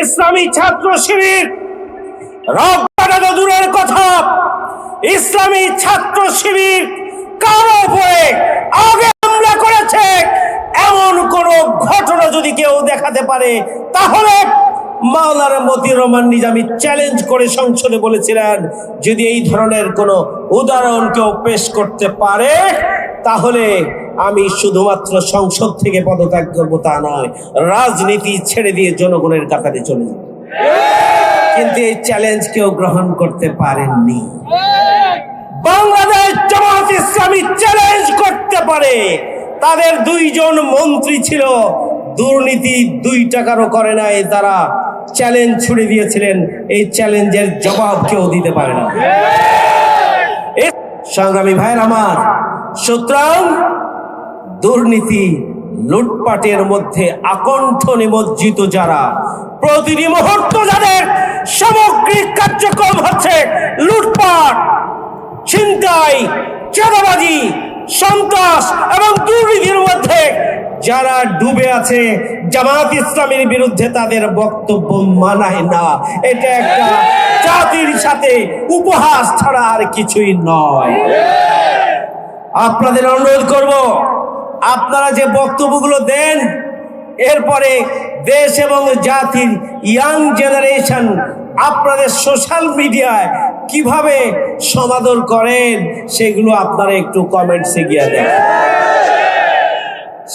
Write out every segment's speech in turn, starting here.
ইসলামী ছাত্র শিবির রক্তটা তো দূরের কথা, ইসলামী ছাত্র শিবির কারও উপরে আগে হামলা করেছে? এমন কোন ঘটনা যদি কেউ দেখাতে পারে, তাহলে মাওলানা মতিউর রহমান নিজামী চ্যালেঞ্জ করে সংসদে বলেছিলেন, যদি এই ধরনের কোন উদাহরণ কেউ পেশ করতে পারে তাহলে আমি শুধুমাত্র সংসদ থেকে পদত্যাগ করব তা নয়, রাজনীতি ছেড়ে দিয়ে জনগণের কাতারে চলে যাব। কিন্তু এই চ্যালেঞ্জ কেউ গ্রহণ করতে পারেননি। বাংলাদেশ জামাত ইসলামী চ্যালেঞ্জ করতে পারে। তাদের দুইজন মন্ত্রী ছিল, দুর্নীতি দুই টাকারও করে নাই তারা। চ্যালেঞ্জ ছুড়ে দিয়েছিলেন, এই চ্যালেঞ্জের জবাব কেউ দিতে পারে না। সংগ্রামী ভাইয়ের আমার সুতরাং দুর্নীতি লুটপাটের মধ্যে আকণ্ঠ নিমজ্জিত যারা। প্রতিটি মুহূর্ত যাদের সামগ্রিক কার্যক্রম হচ্ছে লুটপাট, ছিনতাই, চাঁদাবাজি, সন্ত্রাস এবং দুর্নীতির মধ্যে যারা ডুবে আছে, জামাত ইসলামের বিরুদ্ধে তাদের বক্তব্য মানায় না। এটা একটা জাতির সাথে উপহাস ছাড়া আর কিছুই নয়। আপনাদের অনুরোধ করব, আপনারা যে বক্তব্যগুলো দেন, এরপরে দেশ এবং জাতির ইয়াং জেনারেশন আপনাদের সোশ্যাল মিডিয়ায় কীভাবে সমাদর করেন, সেগুলো আপনারা একটু কমেন্টসে গিয়ে দেখেন।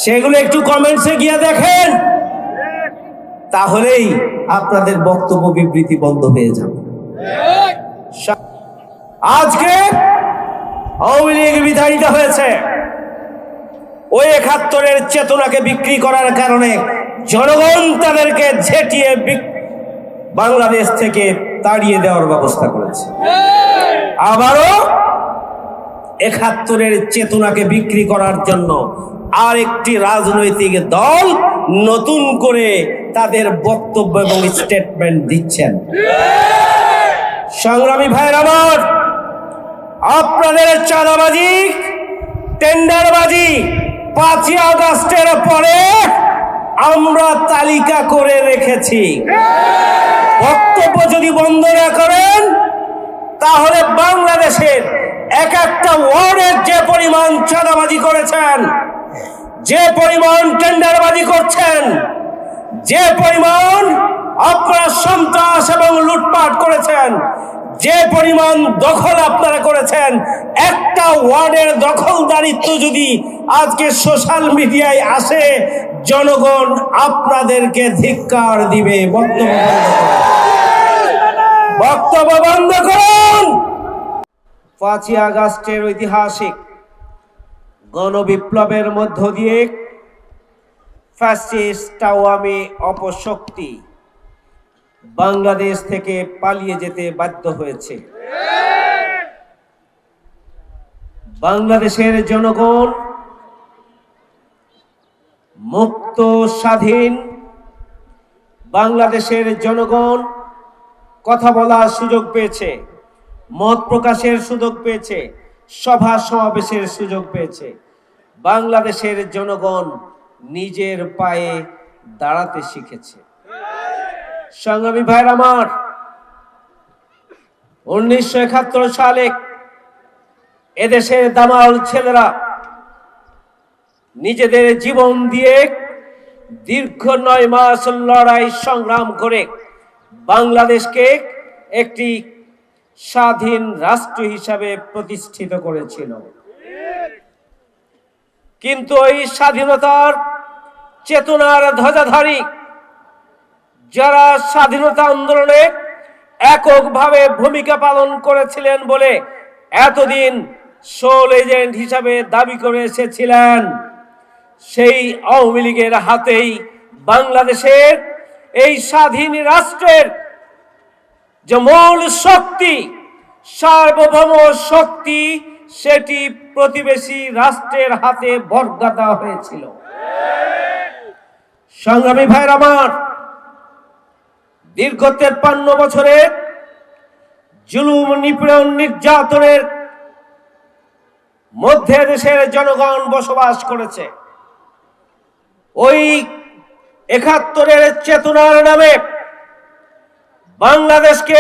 সেগুলো একটু কমেন্টসে গিয়ে দেখেন। তাহলেই আপনাদের বক্তব্য বিবৃতি বন্ধ হয়ে যাবে। আজকে আওয়ামী লীগ বিধায়িত হয়েছে। ওই একাত্তরের চেতনাকে বিক্রি করার কারণে জনগণ তাদেরকে ঝেঁটিয়ে বাংলাদেশ থেকে তাড়িয়ে দেওয়ার ব্যবস্থা করেছে। আবারও একাত্তরের চেতনাকে বিক্রি করার জন্য আর একটি রাজনৈতিক দল নতুন করে তাদের বক্তব্য এবং স্টেটমেন্ট দিচ্ছেন। সংগ্রামী ভাইয়ের আমার আপনাদের চাঁদাবাজি, টেন্ডারবাজি পাঁচই আগস্টের পরে আমরা তালিকা করে রেখেছি। বক্তব্য যদি বন্ধ না করেন, তাহলে বাংলাদেশের এক একটা ওয়ার্ডের যে পরিমাণ চাঁদাবাজি করেছেন, যে পরিমাণ টেন্ডারবাজি করছেন, যে পরিমাণ আপনারা সন্ত্রাস এবং লুটপাট করেছেন যে পরিমাণ দখল আপনারা করেছেন, একটা ওয়ার্ডের দখলদারিত্ব যদি আজকে সোশ্যাল মিডিয়ায় আসে, জনগণ আপনাদেরকে ধিক্কার দিবে। বক্তব্য। বক্তব্য বন্ধ করুন। পাঁচই আগস্টের ঐতিহাসিক গণবিপ্লবের মধ্য দিয়ে ফ্যাসিস্ট আওয়ামী অপশক্তি। বাংলাদেশ থেকে পালিয়ে যেতে বাধ্য হয়েছে। বাংলাদেশের জনগণ মুক্ত, স্বাধীন বাংলাদেশের জনগণ কথা বলার সুযোগ পেয়েছে, মত প্রকাশের সুযোগ পেয়েছে, সভা সমাবেশের সুযোগ পেয়েছে। বাংলাদেশের জনগণ নিজের পায়ে দাঁড়াতে শিখেছে। সংগ্রামী ভাইয়ের আমার, উনিশশো একাত্তর সালে এদেশের দামাল ছেলেরা নিজেদের জীবন দিয়ে দীর্ঘ নয় মাস লড়াই সংগ্রাম করে বাংলাদেশকে একটি স্বাধীন রাষ্ট্র হিসাবে প্রতিষ্ঠিত করেছিল। কিন্তু এই স্বাধীনতার চেতনার ধ্বজাধারী যারা স্বাধীনতা আন্দোলনে এককভাবে ভূমিকা পালন করেছিলেন বলে এতদিন সোল এজেন্ট হিসাবে দাবি করে এসেছিলেন, সেই আওয়ামী লীগের হাতেই বাংলাদেশের এই স্বাধীন রাষ্ট্রের যে মূল শক্তি, সার্বভৌম শক্তি, সেটি প্রতিবেশী রাষ্ট্রের হাতে বর্গা দেওয়া হয়েছিল। সংগ্রামী ভাইয়ের আমার দীর্ঘ তেপ্পান্ন বছরে জুলুম নিপীড়ন নির্যাতনের মধ্যে দেশের জনগণ বসবাস করেছে। ওই একাত্তরের চেতনার নামে বাংলাদেশকে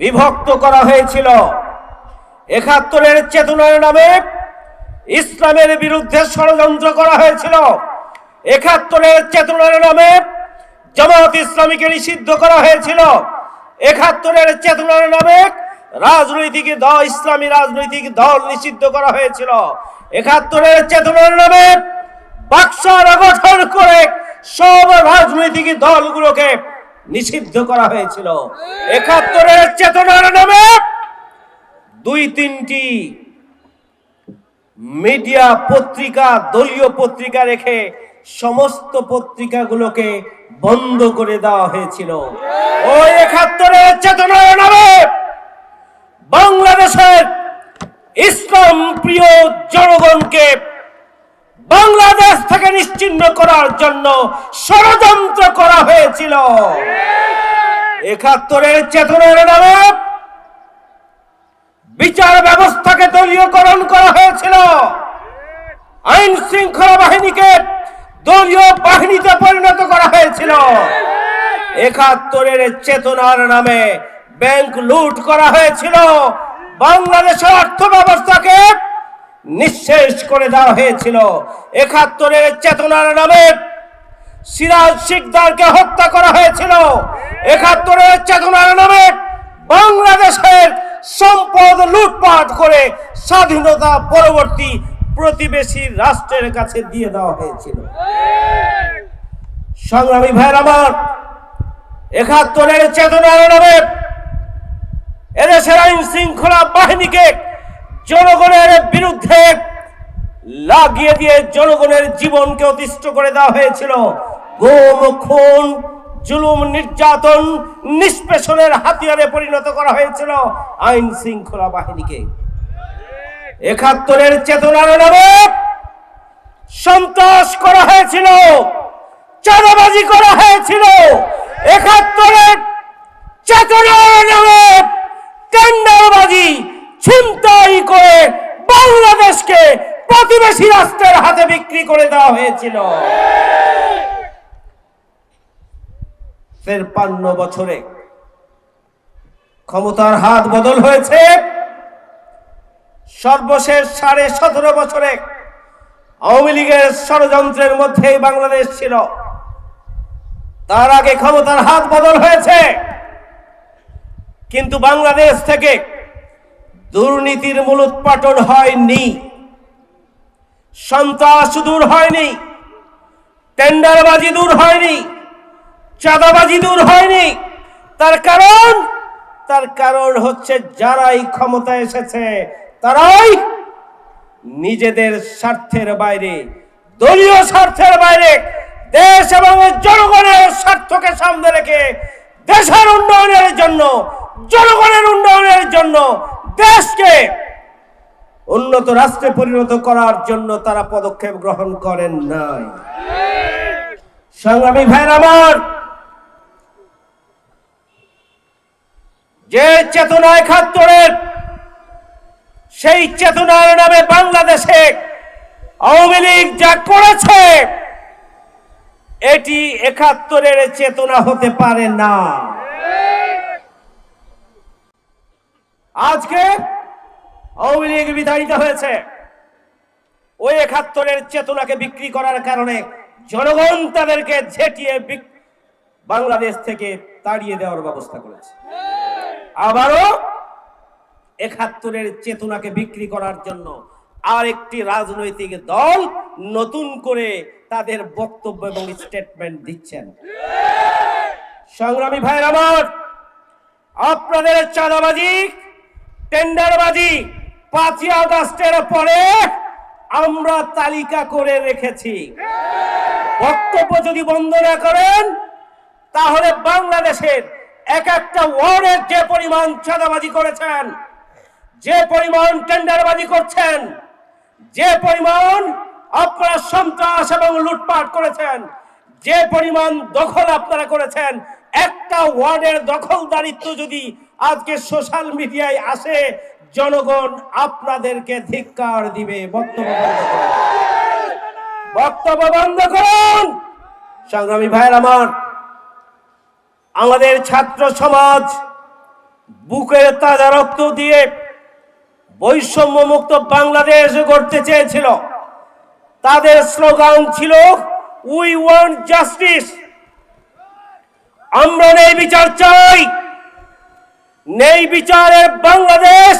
বিভক্ত করা হয়েছিল। একাত্তরের চেতনার নামে ইসলামের বিরুদ্ধে ষড়যন্ত্র করা হয়েছিল। একাত্তরের চেতনার নামে জামাত ইসলামীকে নিষিদ্ধ করা হয়েছিল। একাত্তরের চেতনার নামে রাজনৈতিক দল, ইসলামী রাজনৈতিক দল নিষিদ্ধ করা হয়েছিল। একাত্তরের চেতনার নামে গঠন করে সব রাজনৈতিক দলগুলোকে নিষিদ্ধ করা হয়েছিল। একাত্তরের চেতনার নামে দুই তিনটি মিডিয়া পত্রিকা, দলীয় পত্রিকা রেখে সমস্ত পত্রিকাগুলোকে বন্ধ করে দেওয়া হয়েছিল। ওই একাত্তরের চেতনার নামে বাংলাদেশের ইসলাম প্রিয় জনগণকে বাংলাদেশ থেকে নিশ্চিহ্ন করার জন্য ষড়যন্ত্র করা হয়েছিল। একাত্তরের চেতনার নামে বিচার ব্যবস্থাকে দলীয়করণ করা হয়েছিল। আইন শৃঙ্খলা বাহিনীকে দলীয় বাহিনীতে পরিণত করা হয়েছিল। একাত্তরের চেতনার নামে ব্যাংক লুট করা হয়েছিল। বাংলাদেশের অর্থ ব্যবস্থাকে নিঃশেষ করে দেওয়া হয়েছিল। একাত্তরের চেতনার নামে সিরাজ শিকদারকে হত্যা করা হয়েছিল। একাত্তরের চেতনার নামে বাংলাদেশের সম্পদ লুটপাট করে স্বাধীনতা পরবর্তী প্রতিবেশী রাষ্ট্রের কাছে দিয়ে দেওয়া হয়েছিল। সংগ্রামী ভাইয়ের আমার একাত্তরের চেতনার নামে এদেশের আইন শৃঙ্খলা বাহিনীকে জনগণের বিরুদ্ধে লাগিয়ে দিয়ে জনগণের জীবনকে অতিষ্ঠ করে দেওয়া হয়েছিল। গোম খুন জুলুম নির্যাতন নিষ্পেষণের হাতিয়ারে পরিণত করা হয়েছিল আইন শৃঙ্খলা বাহিনীকে। একাত্তরের চেতনার নামে সন্ত্রাস করা হয়েছিল, চাঁদাবাজি করা হয়েছিল। একাত্তরের চেতনার নামে টেন্ডারবাজি ছিনতাই করে বাংলাদেশকে প্রতিবেশী রাষ্ট্রের হাতে বিক্রি করে দেওয়া হয়েছিল। তেরপান্ন বছরে ক্ষমতার হাত বদল হয়েছে। সর্বশেষ সাড়ে সতেরো বছরে আওয়ামী লীগের ষড়যন্ত্রের মধ্যেই বাংলাদেশ ছিল। তার আগে ক্ষমতার হাত বদল হয়েছে। কিন্তু বাংলাদেশ থেকে দুর্নীতির মূলোৎপাটন হয়নি। সন্ত্রাস দূর হয়নি। টেন্ডারবাজি দূর হয়নি। চাঁদাবাজি দূর হয়নি। তার কারণ তার কারণ হচ্ছে যারাই ক্ষমতা এসেছে তারাই নিজেদের স্বার্থের বাইরে, দলীয় স্বার্থের বাইরে, দেশ এবং জনগণের স্বার্থকে সামনে রেখে দেশের উন্নয়নের জন্য, জনগণের উন্নয়নের জন্য দেশকে উন্নত রাষ্ট্রে পরিণত করার জন্য তারা পদক্ষেপ গ্রহণ করেন নাই। সংগ্রামী ভাইয়ের আমার, যে চেতনা একাত্তরের সেই চেতনার নামে বাংলাদেশে আওয়ামী লীগ যা করেছে, এটি একাত্তরের চেতনা হতে পারে না। আজকে আওয়ামী লীগ বিতাড়িত হয়েছে। ওই একাত্তরের চেতনাকে বিক্রি করার কারণে জনগণ তাদেরকে ঝেঁটিয়ে বাংলাদেশ থেকে তাড়িয়ে দেওয়ার ব্যবস্থা করেছে। আবারও একাত্তরের চেতনাকে বিক্রি করার জন্য আর একটি রাজনৈতিক দল নতুন করে তাদের বক্তব্য এবং স্টেটমেন্ট দিচ্ছেন। সংগ্রামী ভাইয়ের আমার, আপনাদের চাঁদাবাজি, টেন্ডারবাজি পাঁচই আগস্টের পরে আমরা তালিকা করে রেখেছি। বক্তব্য যদি বন্ধ না করেন, তাহলে বাংলাদেশের এক একটা ওয়ার্ডের যে পরিমাণ চাঁদাবাজি করেছেন যে পরিমাণ টেন্ডারবাজি করছেন, যে পরিমাণ আপনারা সন্ত্রাস এবং লুটপাট করেছেন, যে পরিমাণ দখল আপনারা করেছেন, একটা ওয়ার্ডের দখলদারিত্ব যদি আজকে সোশ্যাল মিডিয়ায় আসে, জনগণ আপনাদেরকে ধিক্কার দিবে। বক্তব্য বক্তব্য বন্ধ করুন। সংগ্রামী ভাইয়ের আমার, আমাদের ছাত্র সমাজ বুকের তাজা রক্ত দিয়ে বৈষম্য মুক্ত বাংলাদেশ গড়তে চেয়েছিল। তাদের স্লোগান ছিল উই ওয়ান্ট জাস্টিস আমরা নেই বিচার চাই। নেই বিচারের বাংলাদেশ।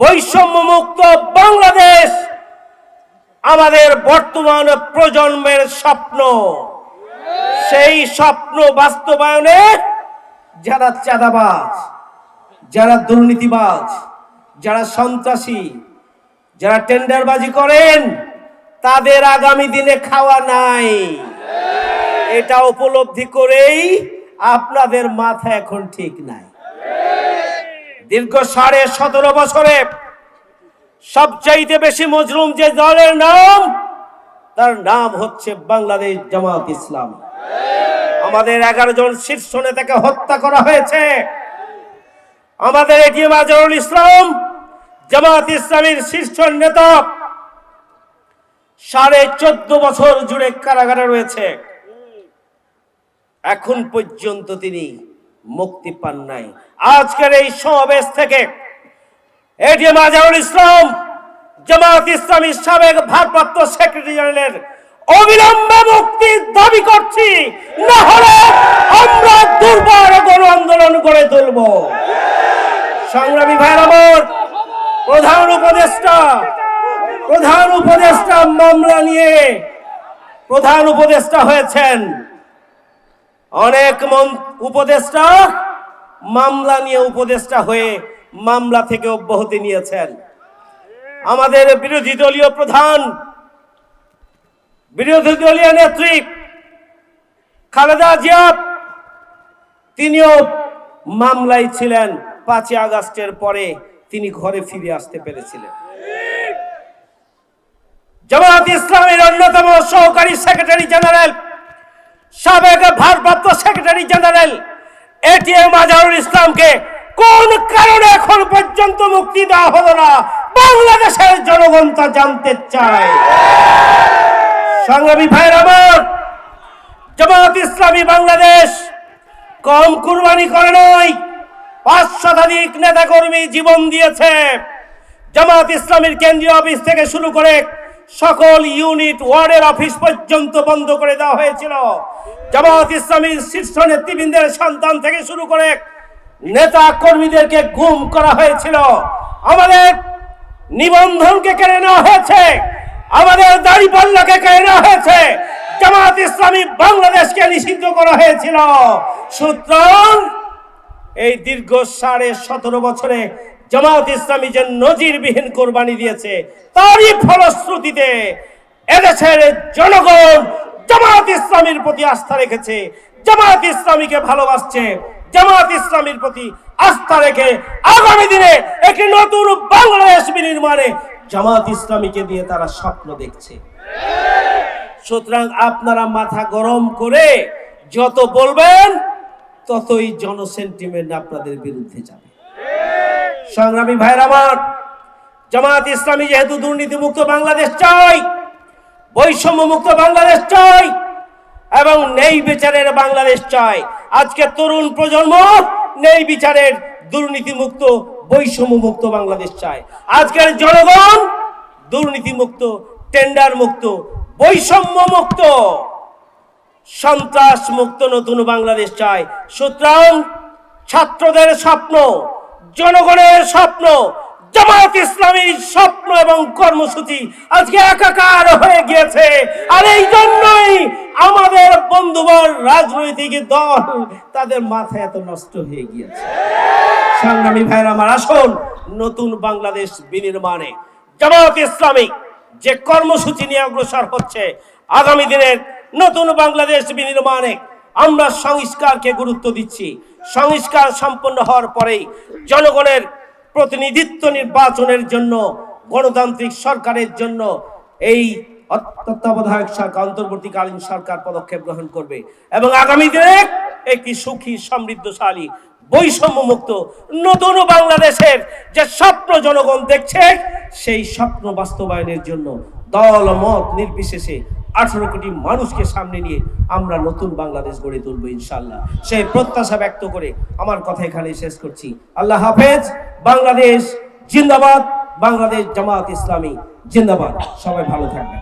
বৈষম্য মুক্ত বাংলাদেশ আমাদের বর্তমান প্রজন্মের স্বপ্ন। সেই স্বপ্ন বাস্তবায়নে যারা চাঁদাবাজ, যারা দুর্নীতিবাজ যারা সন্ত্রাসী, যারা টেন্ডারবাজি করেন, তাদের আগামী দিনে খাওয়া নাই। এটা উপলব্ধি করেই আপনাদের মাথা এখন ঠিক নাই। দীর্ঘ সাড়ে সতেরো বছরে সবচাইতে বেশি মজলুম যে দলের নাম, তার নাম হচ্ছে বাংলাদেশ জামাত ইসলাম। আমাদের এগারো জন শীর্ষ নেতাকে হত্যা করা হয়েছে। আমাদের এটিএম আজহারুল ইসলাম জামাত ইসলামের শীর্ষ নেতা সাড়ে চোদ্দ বছর জুড়ে কারাগারে রয়েছে। এখন পর্যন্ত তিনি মুক্তি পান নাই। আজকের এই সমাবেশ থেকে এটিএম আজহারুল ইসলাম, জামাত ইসলামী সাবেক ভারপ্রাপ্ত সেক্রেটারি জেনারেলের অবিলম্বে মুক্তির দাবি করছি, না হলে আমরা দুর্বার গণ আন্দোলন করে তুলব। সংগ্রামী ভাইয়ের আমার প্রধান উপদেষ্টা প্রধান উপদেষ্টা মামলা নিয়ে প্রধান উপদেষ্টা হয়েছেন। অনেক উপদেষ্টা মামলা নিয়ে উপদেষ্টা হয়ে মামলা থেকে অব্যাহতি নিয়েছেন। আমাদের বিরোধী দলীয় প্রধান, বিরোধী দলীয় নেত্রী খালেদা জিয়া, তিনিও মামলায় ছিলেন পাঁচই আগস্টের পরে। তিনি ঘরে ফিরে আসতে পেরেছিলেন। জামাত ইসলামের অন্যতম সহকারী সেক্রেটারি জেনারেল, সাবেক ভারপ্রাপ্ত সেক্রেটারি জেনারেল এটিএম আজহারুল ইসলামকে কোন কারণে এখন পর্যন্ত মুক্তি দেওয়া হলো না, বাংলাদেশের জনগণ তা জানতে চায়। সংগ্রামী ভাইয়ের আমার জামাত ইসলামী বাংলাদেশ কম কুরবানি করে নয় পাঁচ শতাধিক নেতা কর্মী জীবন দিয়েছে। জামাত ইসলামীর কেন্দ্রীয় অফিস থেকে শুরু করে সকল ইউনিট ওয়ার্ডের অফিস পর্যন্ত বন্ধ করে দেওয়া হয়েছিল। জামাত ইসলামীর শীর্ষ নেতৃবৃন্দের সন্তান থেকে শুরু করে নেতা কর্মীদেরকে গুম করা হয়েছিল। আমাদের নিবন্ধনকে কেড়ে নেওয়া হয়েছে। আমাদের দাড়িপাল্লাকে কেড়ে নেওয়া হয়েছে। জামাত ইসলামী বাংলাদেশকে নিষিদ্ধ করা হয়েছিল। সুতরাং এই দীর্ঘ সাড়ে সতেরো বছরে জামাত ইসলামী যে নজিরবিহীন কোরবানি দিয়েছে, তারই ফলশ্রুতিতে এদেশের জনগণ জামাত ইসলামীর প্রতি আস্থা রেখেছে, জামাত ইসলামীকে ভালোবাসছে, জামাত ইসলামীর প্রতি আস্থা রেখে আগামী দিনে একটি নতুন বাংলাদেশ বিনির্মাণে জামাত ইসলামীকে দিয়ে তারা স্বপ্ন দেখছে। সুতরাং আপনারা মাথা গরম করে যত বলবেন ততই জনসেন্টিমেন্ট আপনাদের বিরুদ্ধে যাবে। সংগ্রামী ভাইয়ের আমার জামাত ইসলামী যেহেতু দুর্নীতিমুক্ত বাংলাদেশ চাই বৈষম্য মুক্ত বাংলাদেশ চাই, এবং নেই বিচারের বাংলাদেশ চাই, আজকে তরুণ প্রজন্ম নেই বিচারের দুর্নীতিমুক্ত বৈষম্য মুক্ত বাংলাদেশ চায় আজকের জনগণ দুর্নীতিমুক্ত টেন্ডার মুক্ত বৈষম্য মুক্ত সন্ত্রাস মুক্ত নতুন বাংলাদেশ চায় সুতরাং ছাত্রদের স্বপ্ন, জনগণের স্বপ্ন, জামায়াত ইসলামীর স্বপ্ন এবং কর্মসূচি আজকে একাকার হয়ে গিয়েছে। আর এই জন্যই আমাদের বন্ধুবর রাজনৈতিক দল তাদের মাথা এত নষ্ট হয়ে গিয়েছে। সংগ্রামী ভাইয়ের, আমার আসুন নতুন বাংলাদেশ বিনির্মাণে। জামায়াত ইসলামী যে কর্মসূচি নিয়ে অগ্রসর হচ্ছে, আগামী দিনের নতুন বাংলাদেশ বিনির্মাণে আমরা সংস্কারকে গুরুত্ব দিচ্ছি। সংস্কার সম্পন্ন হওয়ার পরেই জনগণের প্রতিনিধিত্ব নির্বাচনের জন্য, গণতান্ত্রিক সরকারের জন্য এই তত্ত্বাবধায়ক সরকার, অন্তর্বর্তীকালীন সরকার পদক্ষেপ গ্রহণ করবে এবং আগামী দিনে একটি সুখী, সমৃদ্ধশালী বৈষম্য মুক্ত নতুন বাংলাদেশের যে স্বপ্ন জনগণ দেখছে, সেই স্বপ্ন বাস্তবায়নের জন্য দল, মত নির্বিশেষে আঠারো কোটি মানুষকে সামনে নিয়ে আমরা নতুন বাংলাদেশ গড়ে তুলবো ইনশাল্লাহ সেই প্রত্যাশা ব্যক্ত করে আমার কথা এখানে শেষ করছি। আল্লাহ হাফেজ, বাংলাদেশ জিন্দাবাদ, বাংলাদেশ জামাত ইসলামী জিন্দাবাদ। সবাই ভালো থাকবেন।